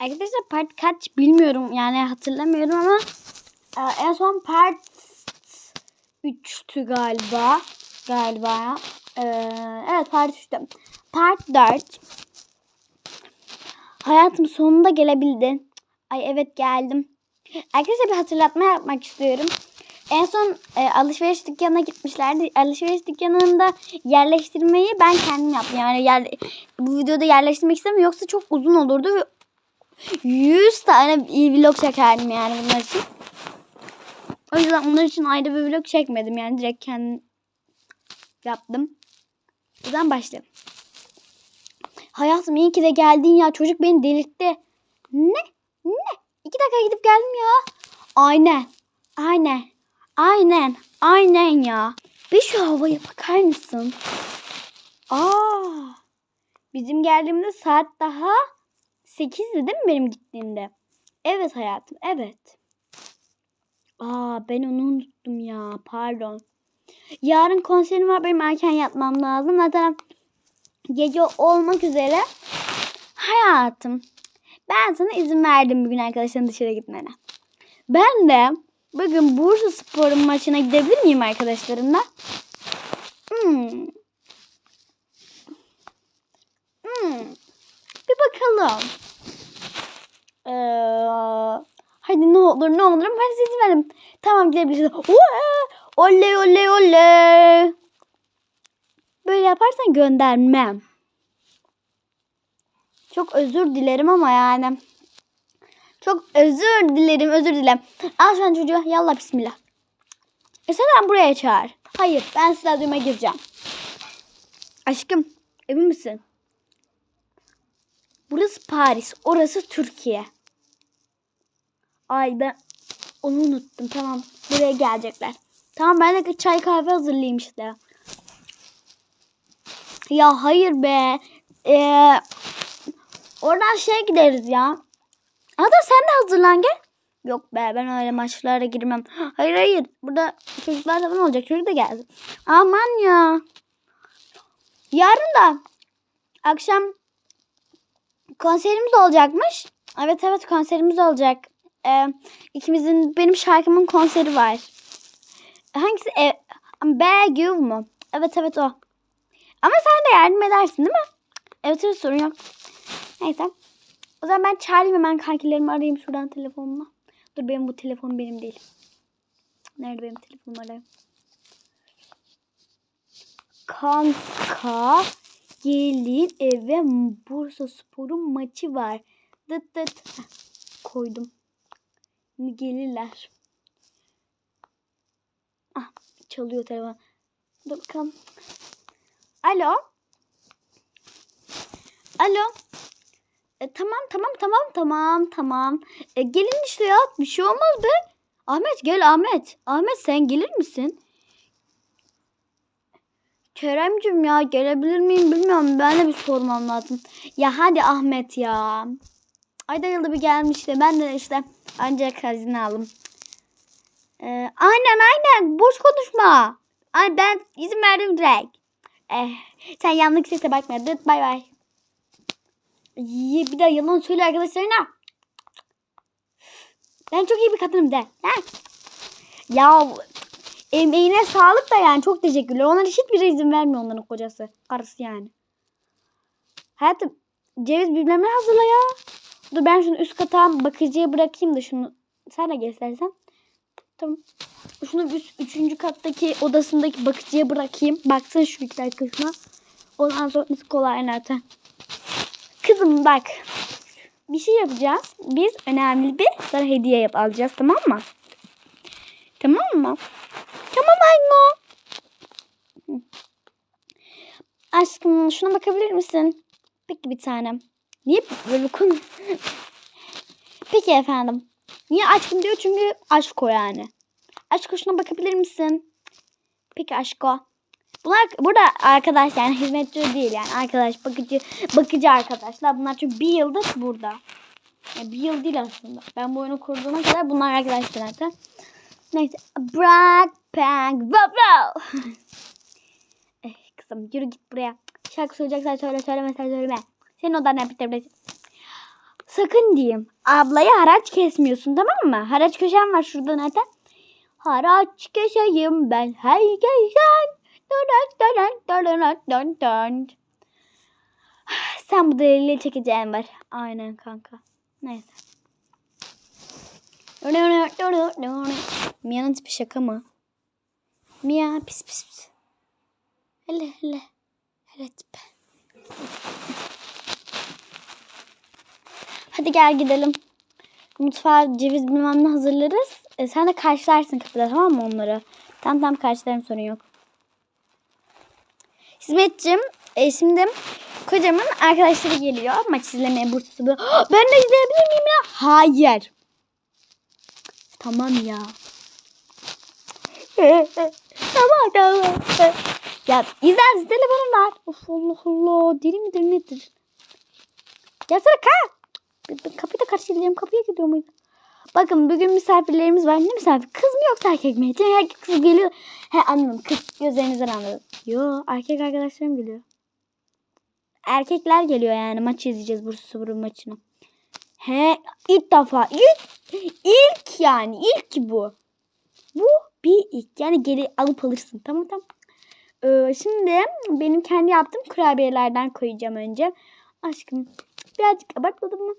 Arkadaşlar part kaç bilmiyorum yani hatırlamıyorum ama e, en son part 3'tü galiba. Galiba. E, evet part 3'tü. Part 4. Hayatım sonunda gelebildin. Ay evet geldim. Arkadaşlar bir hatırlatma yapmak istiyorum. En son e, alışveriş dükkanına gitmişlerdi. Alışveriş dükkanında yerleştirmeyi ben kendim yaptım. Yani yer, bu videoda yerleştirmek istemiyorum. Yoksa çok uzun olurdu ve 100 tane vlog çekerdim yani bunlar için. O yüzden onlar için ayrı bir vlog çekmedim. Yani direkt kendim yaptım. Yüzden başlayalım. Hayatım iyi ki de geldin ya. Çocuk beni delirtti. Ne? Ne? İki dakika gidip geldim ya. Aynen. Aynen. Aynen. Aynen ya. Bir şu havaya bakar mısın? Aa. Bizim geldiğimde saat daha 8'di değil mi benim gittiğimde? Evet hayatım. Evet. Aa ben onu unuttum ya. Pardon. Yarın konserim var. Benim erken yatmam lazım. Zaten gece olmak üzere. Hayatım. Ben sana izin verdim bugün arkadaşların dışarı gitmene. Ben de bugün Bursa Spor'un maçına gidebilir miyim arkadaşlarımla? Hmm. Hmm. Bakalım. Ee, hadi ne olur ne olur. Ben size izin verdim. Tamam gidebilirsiniz. Oley oley oley. Böyle yaparsan göndermem. Çok özür dilerim ama yani. Çok özür dilerim, özür dilerim. Al sen çocuğu, yallah bismillah. E sen buraya çağır. Hayır, ben stadyuma gireceğim. Aşkım, emin misin? Burası Paris, orası Türkiye. Ay ben onu unuttum. Tamam, buraya gelecekler. Tamam ben de çay kahve hazırlayayım işte. Ya hayır be. Ee, oradan şeye gideriz ya. Ada sen de hazırlan gel. Yok be ben öyle maçlara girmem. Hayır hayır. Burada çocuklar da olacak. Çocuk da gelsin. Aman ya. Yarın da akşam konserimiz olacakmış. Evet evet konserimiz olacak. Ee, ikimizin benim şarkımın konseri var. Hangisi? E, Bear mu? Evet evet o. Ama sen de yardım edersin değil mi? Evet evet sorun yok. Neyse. O zaman ben çağırayım hemen kankilerimi arayayım şuradan telefonla. Dur benim bu telefon benim değil. Nerede benim telefonum arayayım. Kanka gelin eve Bursa Spor'un maçı var. Dıt dıt. Koydum. Şimdi gelirler. Ah çalıyor telefon. Dur bakalım. Alo. Alo. E, tamam tamam tamam tamam tamam. E, gelin işte ya bir şey olmaz be. Ahmet gel Ahmet. Ahmet sen gelir misin? Keremcim ya gelebilir miyim bilmiyorum. Ben de bir sormam lazım. Ya hadi Ahmet ya. Ayda yılda bir gelmişti. Ben de işte ancak hazine aldım. Ee, aynen aynen. Boş konuşma. Ay ben izin verdim direkt. Eh, sen yanlış sese bakma. Bay bay. Bir daha yalan söyle arkadaşlarına. Ben çok iyi bir kadınım de. Ha? Ya emeğine sağlık da yani çok teşekkürler. Onlar hiçbir izin vermiyor onların kocası. Karısı yani. Hayatım ceviz bilmem ne hazırla ya. Dur ben şunu üst kata bakıcıya bırakayım da şunu sen de göstersen. Tamam. Şunu üst, üçüncü kattaki odasındaki bakıcıya bırakayım. Baksın şu dakika şuna. Ondan sonrası kolay zaten. Kızım bak. Bir şey yapacağız. Biz önemli bir sana hediye yap alacağız tamam mı? Tamam mı? Anne. Aşkım şuna bakabilir misin? Peki bir tanem. Niye böyle konu? Peki efendim. Niye aşkım diyor çünkü aşk o yani. Aşko şuna bakabilir misin? Peki aşko. Bunlar burada arkadaş yani hizmetçi değil yani arkadaş bakıcı bakıcı arkadaşlar. Bunlar çünkü bir yıldır burada. Yani bir yıl değil aslında. Ben bu oyunu kurduğuma kadar bunlar arkadaşlar zaten. Neyse. Brak pang wow wow. kızım yürü git buraya. Şarkı söyleyeceksen söyle söylemesen söyleme. Senin odan ne bitirebilirsin. sakın diyeyim. Ablaya haraç kesmiyorsun tamam mı? Haraç köşem var şurada zaten. Haraç keseyim ben dön, dön. Sen bu deliliği çekeceğin var. Aynen kanka. Neyse. Mia'nın tipi şaka mı? Mia pis pis pis. Hele hele. Hele tipi. Hadi gel gidelim. Mutfağa ceviz bilmem ne hazırlarız. E, sen de karşılarsın kapıda tamam mı onları? Tam tam karşılarım sorun yok. Hizmetçim e, şimdi kocamın arkadaşları geliyor maç izlemeye bursu. Ben de izleyebilir miyim ya? Hayır. Tamam ya. tamam tamam. ya izlersin telefonum var. Of Allah Allah. Deli midir nedir? Kalk. Ben kapıyı da karşılayacağım. Kapıya gidiyor muyum? Bakın bugün misafirlerimiz var. Ne misafir? Kız mı yoksa erkek mi? Çünkü erkek kız geliyor. He anladım. Kız gözlerinizden anladım. Yo erkek arkadaşlarım geliyor. Erkekler geliyor yani. Maç izleyeceğiz Bursa Spor maçını. He ilk defa. ilk ilk yani. ilk bu. Bu bir ilk. Yani geri alıp alırsın. Tamam tamam. Ee, şimdi benim kendi yaptığım kurabiyelerden koyacağım önce. Aşkım birazcık abartmadım mı?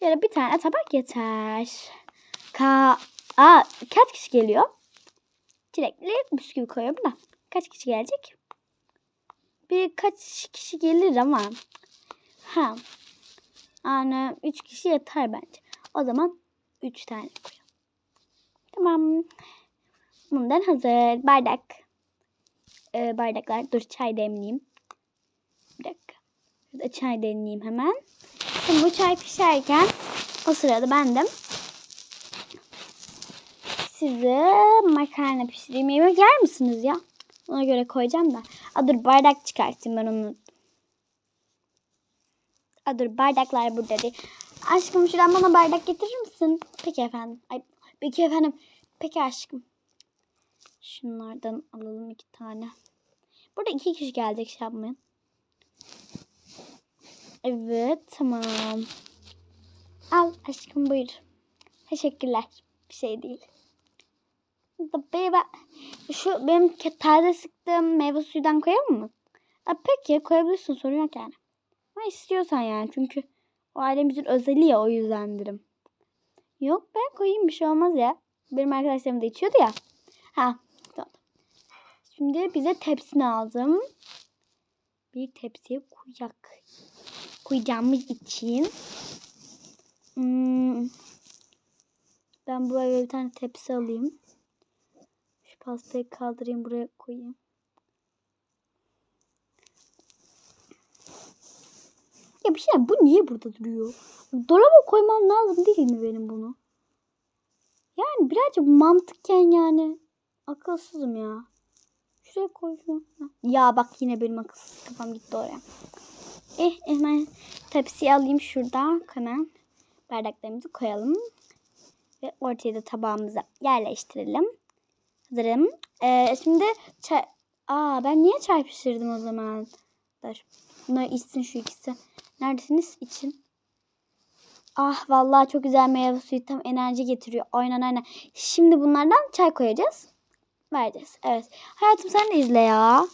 Ya bir tane tabak yeter. Ka Aa, kaç kişi geliyor? Çilekli bisküvi koyuyorum da. Kaç kişi gelecek? Birkaç kişi gelir ama. Ha. Yani üç kişi yeter bence. O zaman üç tane koyalım. Tamam. Bundan hazır. Bardak. Ee, bardaklar. Dur çay demleyeyim. Bir dakika. Çay demleyeyim hemen. Şimdi bu çay pişerken o sırada ben size makarna pişireyim. Yemek yer misiniz ya? Ona göre koyacağım da. Aa, dur bardak çıkartayım ben onu. Aa, dur bardaklar burada değil. Aşkım şuradan bana bardak getirir misin? Peki efendim. Ay, peki efendim. Peki aşkım. Şunlardan alalım iki tane. Burada iki kişi gelecek şey yapmayın. Evet tamam. Al aşkım buyur. Teşekkürler. Bir şey değil. Tabii ben şu benim taze sıktığım meyve suyundan koyalım mı? Ha, peki koyabilirsin sorun yok yani. Ama istiyorsan yani çünkü o ailemizin özeli ya o yüzdendirim. Yok ben koyayım bir şey olmaz ya. Benim arkadaşlarım da içiyordu ya. Ha tamam. Şimdi bize tepsi lazım. Bir tepsiye koyak. Koyacağımız için. Hmm. Ben buraya bir tane tepsi alayım. Şu pastayı kaldırayım buraya koyayım. Ya bir şey bu niye burada duruyor? Dolaba koymam lazım değil mi benim bunu? Yani birazcık mantıkken yani. Akılsızım ya. Şuraya koy. Ya bak yine benim akılsız kafam gitti oraya. Eh hemen tepsiyi alayım şurada. Hemen bardaklarımızı koyalım. Ve ortaya da tabağımıza yerleştirelim. Hazırım. Ee, şimdi çay... Aa ben niye çay pişirdim o zaman? Dur. Bunlar içsin şu ikisi. Neredesiniz? İçin. Ah vallahi çok güzel meyve suyu tam enerji getiriyor. Aynen aynen. Şimdi bunlardan çay koyacağız. Vereceğiz. Evet. Hayatım sen de izle ya.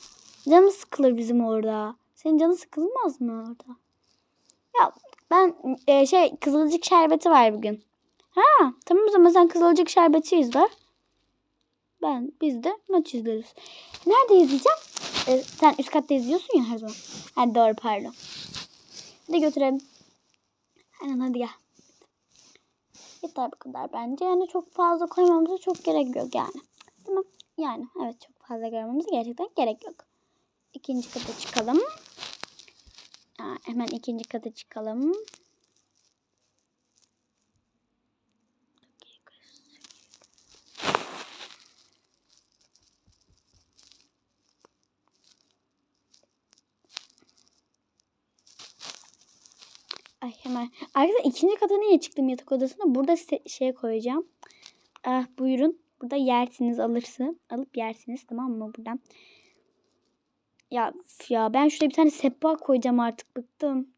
Canı sıkılır bizim orada. Senin canı sıkılmaz mı orada? Ya ben e, şey kızılcık şerbeti var bugün. Ha tamam o zaman sen kızılcık şerbeti izle. Ben biz de maç izleriz. Nerede izleyeceğim? E, sen üst katta izliyorsun ya her zaman. Hadi doğru pardon. Hadi götürelim. Aynen hadi gel. Yeter bu kadar bence. Yani çok fazla koymamıza çok gerek yok yani. Tamam. Yani evet çok fazla koymamıza gerçekten gerek yok. İkinci kata çıkalım. Aa, hemen ikinci kata çıkalım. Ay hemen. Arkadaşlar ikinci kata niye çıktım yatak odasına? Burada şey koyacağım. Ah buyurun. Burada yersiniz alırsın. Alıp yersiniz tamam mı buradan. Ya ya ben şuraya bir tane sehpa koyacağım artık bıktım.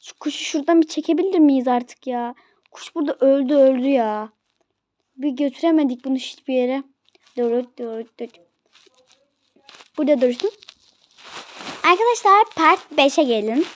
Şu kuşu şuradan bir çekebilir miyiz artık ya? Kuş burada öldü öldü ya. Bir götüremedik bunu hiçbir yere. Dur dur dur. Burada dursun. Arkadaşlar part 5'e gelin.